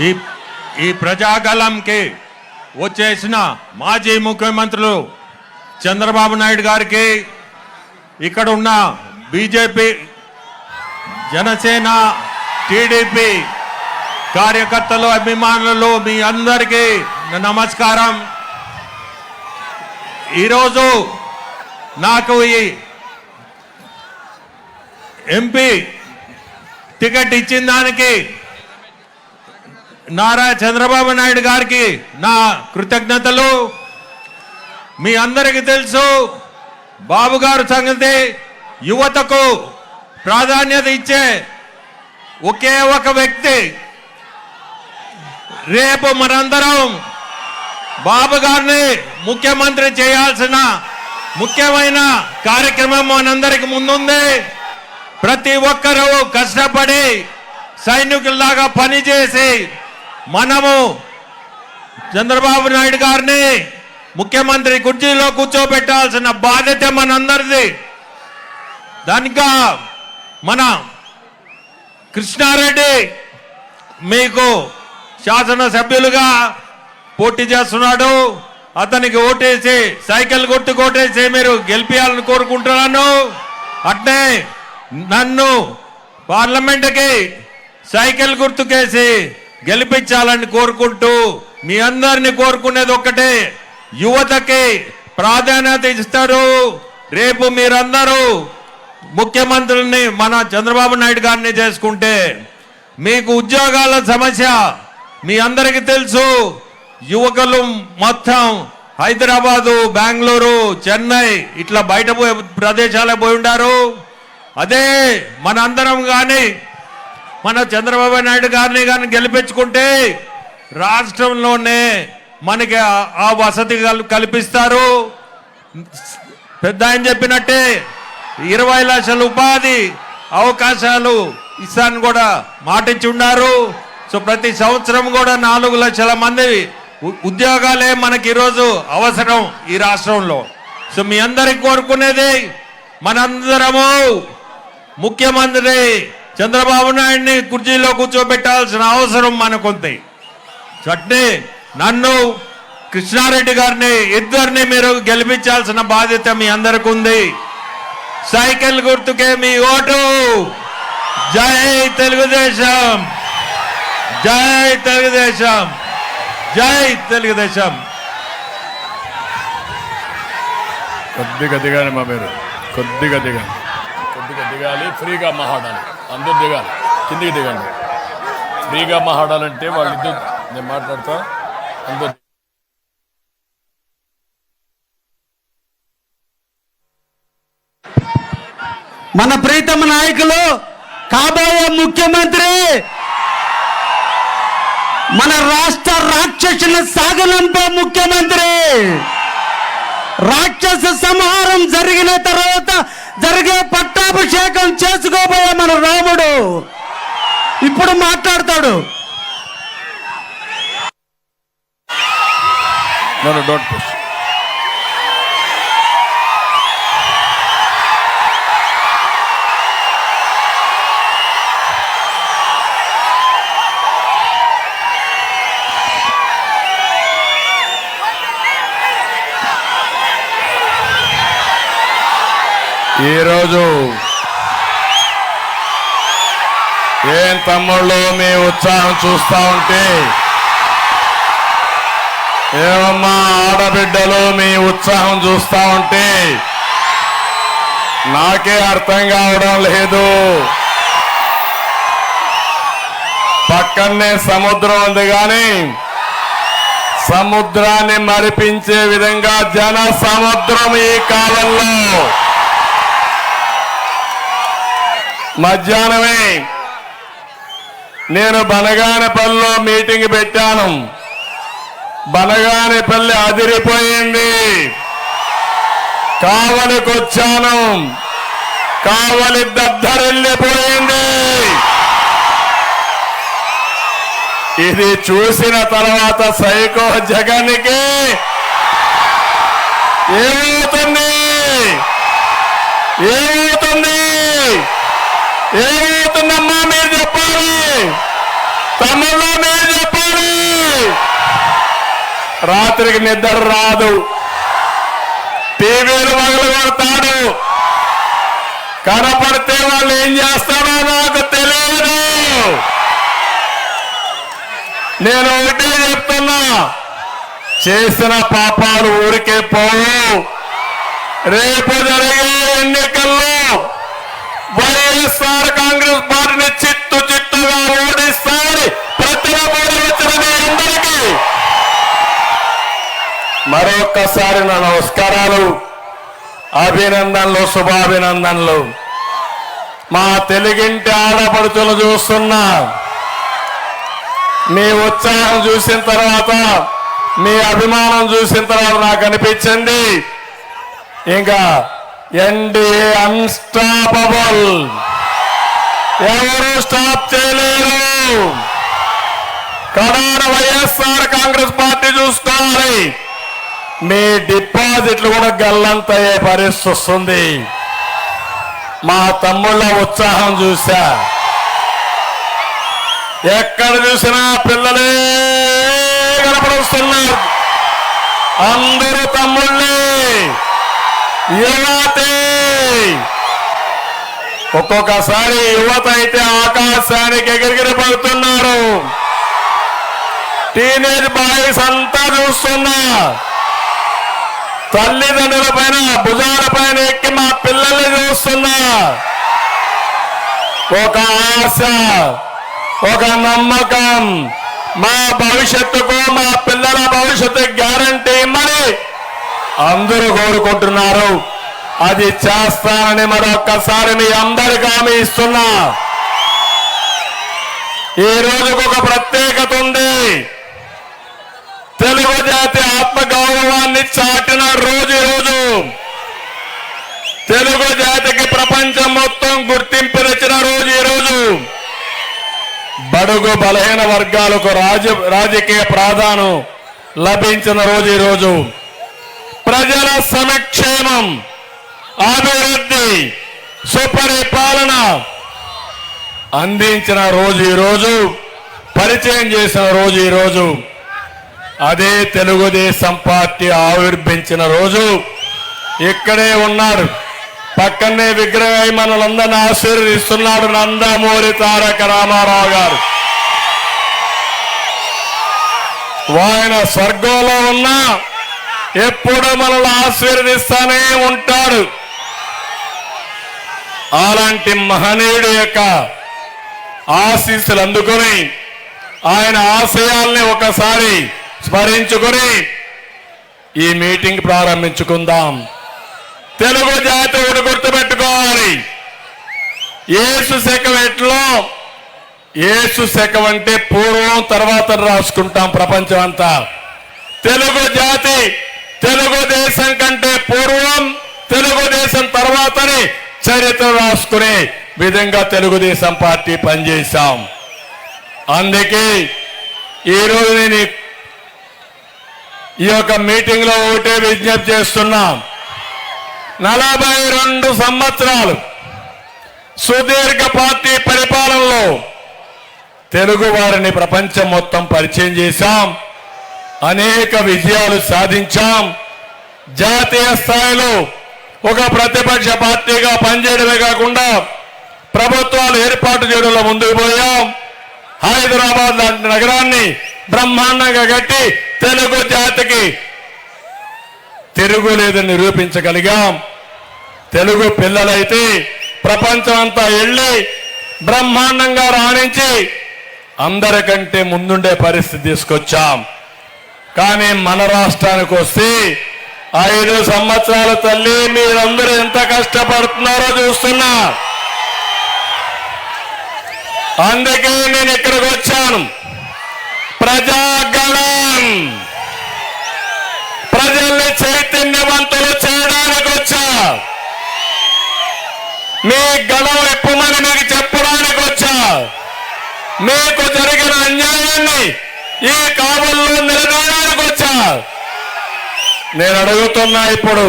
ఈ ఈ ప్రజాగలంకి వచ్చేసిన మాజీ ముఖ్యమంత్రులు చంద్రబాబు నాయుడు గారికి ఇక్కడ ఉన్న బీజేపీ జనసేన టీడీపీ కార్యకర్తలు అభిమానులు మీ అందరికీ నమస్కారం. ఈరోజు నాకు ఈ ఎంపీ టికెట్ ఇచ్చిన దానికి నారా చంద్రబాబు నాయుడు గారికి నా కృతజ్ఞతలు. మీ అందరికీ తెలుసు బాబు గారు సంగతి యువతకు ప్రాధాన్యత ఇచ్చే ఒకే ఒక వ్యక్తి. రేపు మనందరం బాబు గారిని ముఖ్యమంత్రి చేయాల్సిన ముఖ్యమైన కార్యక్రమం మనందరికి ముందుంది. ప్రతి ఒక్కరూ కష్టపడి సైనికుల్లాగా పనిచేసి మనము చంద్రబాబు నాయుడు గారిని ముఖ్యమంత్రి కుర్చీలో కూర్చోబెట్టాల్సిన బాధ్యత మనందరిది. దానిక మన కృష్ణారెడ్డి మీకు శాసనసభ్యులుగా పోటీ చేస్తున్నాడు. అతనికి ఓటేసి సైకిల్ కొట్టు కొట్టేసి మీరు గెలిపించాలని కోరుకుంటున్నాను. అట్నే నన్ను పార్లమెంట్కి సైకిల్ గుర్తుకేసి గెలిపించాలని కోరుకుంటూ మీ అందరిని కోరుకునేది ఒక్కటే. యువతకి ప్రాధాన్యత ఇస్తారు. రేపు మీరందరూ ముఖ్యమంత్రుల్ని మన చంద్రబాబు నాయుడు గారిని చేసుకుంటే మీకు ఉద్యోగాల సమస్య మీ అందరికీ తెలుసు. యువకులు మొత్తం హైదరాబాదు బెంగళూరు చెన్నై ఇట్లా బయట పోయే ప్రదేశాలకు పోయి ఉండారు. అదే మనందరం కానీ మన చంద్రబాబు నాయుడు గారిని కానీ గెలిపించుకుంటే రాష్ట్రంలోనే మనకి ఆ- వసతి కల్- కల్పిస్తారు. పెద్ద ఆయన చెప్పినట్టే ఇరవై లక్షల ఉపాధి అవకాశాలు ఇస్తాను కూడా మాటించి ఉన్నారు. సో ప్రతి సంవత్సరం కూడా నాలుగు లక్షల మంది ఉ- ఉద్యోగాలే మనకి ఈరోజు అవసరం ఈ రాష్ట్రంలో. సో మీ అందరికి కోరుకునేది మనందరము ముఖ్యమంత్రి చంద్రబాబు నాయుడిని కుర్చీలో కూర్చోబెట్టాల్సిన అవసరం మనకుంది. చట్నీ నన్ను కృష్ణారెడ్డి గారిని ఇద్దరిని మీరు గెలిపించాల్సిన బాధ్యత మీ అందరికి ఉంది సైకిల్ గుర్తుకే మీ ఓటు. జై తెలుగుదేశం. జై తెలుగుదేశం. జై తెలుగుదేశం. కొద్దిగా దిగాను మా మీరు కొద్దిగా దిగాను కొద్దిగా దిగాలి ఫ్రీగా మహాడాలి అందరు దిగాలి. కిందికి దిగండి. ఫ్రీగా మాట్లాడాలంటే వాళ్ళిద్దరు నేను మాట్లాడతా. అందరు మన ప్రీతమ నాయకులు కాబోయే ముఖ్యమంత్రి మన రాష్ట్ర రాక్షసుల సాగనంపే ముఖ్యమంత్రి. రాక్షస సంహారం జరిగిన తర్వాత జరిగే పట్టాభిషేకం చేసుకోబోయే మన రాముడు. ఇప్పుడు మాట్లాడతాడు. నన్ను డోంట్ ఈరోజు ఏం తమ్ముళ్ళు మీ ఉత్సాహం చూస్తా ఉంటే ఏమమ్మా ఆడబిడ్డలు మీ ఉత్సాహం చూస్తా ఉంటే నాకే అర్థం కావడం లేదు. పక్కనే సముద్రం ఉంది కానీ సముద్రాన్ని మరిపించే విధంగా జన సముద్రం ఈ కాలంలో. మధ్యాహ్నమే. నేను బనగానపల్లిలో మీటింగ్ పెట్టాను. బనగానపల్లి అదిరిపోయింది. కావలికొచ్చాను. కావలి దద్దరెళ్ళిపోయింది ఇది చూసిన తర్వాత సైకో జగన్కి ఏమవుతుంది? ఏమవుతుంది? ఏమవుతుందమ్మా మీరు చెప్పాలి? తమలో మీరు చెప్పాలి. రాత్రికి నిద్ర రాదు. టీవీలు మొదలు కొడతాడు కనపడితే వాళ్ళు ఏం చేస్తారో నాకు తెలియదు. నేను ఒకటే చెప్తున్నా. చేసిన పాపాలు ఊరికే పోవు. రేపు జరిగే ఎన్నికల్లో వైఎస్ఆర్ కాంగ్రెస్ పార్టీని చిట్టు చిట్టుగా ఓడిస్తామని ప్రతిభూడి అందరికీ. మరొక్కసారి నా నమస్కారాలు అభినందనలు శుభాభినందనలు. మా తెలుగింటి ఆడపడుచులు చూస్తున్నా మీ ఉత్సాహం చూసిన తర్వాత మీ అభిమానం చూసిన తర్వాత నాకు అనిపించింది ఇంకా ఎన్డీఏ అన్స్టాపబుల్ ఎవరు స్టాప్ చేయలేరు? కడాన వైఎస్ఆర్ కాంగ్రెస్ పార్టీ చూసుకోవాలి. మీ డిపాజిట్లు కూడా గల్లంతయ్యే పరిస్థితి వస్తుంది. మా తమ్ముళ్ళ ఉత్సాహం చూసా ఎక్కడ చూసినా పిల్లలే కనపడొస్తున్నారు. అందరూ తమ్ముళ్ళే. యువతే! ఒక్కొక్కసారి యువత అయితే ఆకాశానికి ఎగిరిగిరి పడుతున్నారు. టీనేజ్ బాయ్స్ అంతా చూస్తున్నా. తల్లిదండ్రుల పైన భుజాల పైన ఎక్కి మా పిల్లల్ని చూస్తున్నా. ఒక ఆశ ఒక నమ్మకం. మా భవిష్యత్తుకు మా పిల్లల భవిష్యత్తు గ్యారంటీ అందరూ కోరుకుంటున్నారు. అది చేస్తానని మరొక్కసారి మీ అందరికి హామీ ఇస్తున్నా. ఈ రోజుకు ఒక ప్రత్యేకత ఉంది. తెలుగు జాతి ఆత్మగౌరవాన్ని చాటిన రోజు రోజు తెలుగు జాతికి ప్రపంచం మొత్తం గుర్తింపునిచ్చిన రోజు ఈ రోజు బడుగు బలహీన వర్గాలకు రాజ రాజకీయ ప్రాధాన్యం లభించిన రోజు ఈ రోజు ప్రజల సమక్షేమం అభివృద్ధి సుపరిపాలన అందించిన రోజు ఈరోజు రోజు పరిచయం చేసిన రోజు ఈరోజు రోజు అదే తెలుగుదేశం పార్టీ ఆవిర్భించిన రోజు. ఇక్కడే ఉన్నారు పక్కనే విగ్రహం మనలందరిని ఆశీర్వదిస్తున్నాడు నందమూరి తారక రామారావు గారు. ఆయన స్వర్గంలో ఉన్నా ఎప్పుడు మనల్ని ఆశీర్వదిస్తానే ఉంటాడు. అలాంటి మహనీయుడు యొక్క ఆశీస్సులు అందుకొని ఆయన ఆశయాల్ని ఒకసారి స్మరించుకొని ఈ మీటింగ్ ప్రారంభించుకుందాం. తెలుగు జాతి ఒకటి గుర్తుపెట్టుకోవాలి. ఏసు శకం ఎట్లో ఏసు శకం అంటే పూర్వం తర్వాత రాసుకుంటాం ప్రపంచం అంతా తెలుగు జాతి తెలుగుదేశం కంటే పూర్వం తెలుగుదేశం తర్వాతనే చరిత్ర రాసుకునే విధంగా తెలుగుదేశం పార్టీ పనిచేశాం. అందుకే ఈరోజు నేను ఈ- యొక్క మీటింగ్లో ఒకటే విజ్ఞప్తి చేస్తున్నాం. నలభై రెండు సంవత్సరాలు సుదీర్ఘ పార్టీ పరిపాలనలో తెలుగు వారిని ప్రపంచం మొత్తం పరిచయం చేశాం. అనేక విజయాలు సాధించాం. జాతీయ స్థాయిలో ఒక ప్రతిపక్ష పార్టీగా పనిచేయడమే కాకుండా ప్రభుత్వాలు ఏర్పాటు చేయడంలో ముందుకు పోయాం. హైదరాబాద్ లాంటి నగరాన్ని బ్రహ్మాండంగా కట్టి తెలుగు జాతికి తిరుగులేదని నిరూపించగలిగాం. తెలుగు పిల్లలైతే ప్రపంచం అంతా వెళ్ళి బ్రహ్మాండంగా రాణించి అందరికంటే ముందుండే పరిస్థితి తీసుకొచ్చాం. కానీ మన రాష్ట్రానికి వస్తే ఐదు సంవత్సరాల తల్లి మీరందరూ ఎంత కష్టపడుతున్నారో చూస్తున్నా. అందుకే నేను ఇక్కడికి వచ్చాను. ప్రజాగణం. ప్రజల్ని చైతన్యవంతులు చేయడానికి వచ్చా. మీ గణం ఎప్పుమని మీకు చెప్పడానికి వచ్చా. మీకు జరిగిన అన్యాయాన్ని ఈ కావల్లో నిలదీయడానికి వచ్చా నేను అడుగుతున్నా ఇప్పుడు.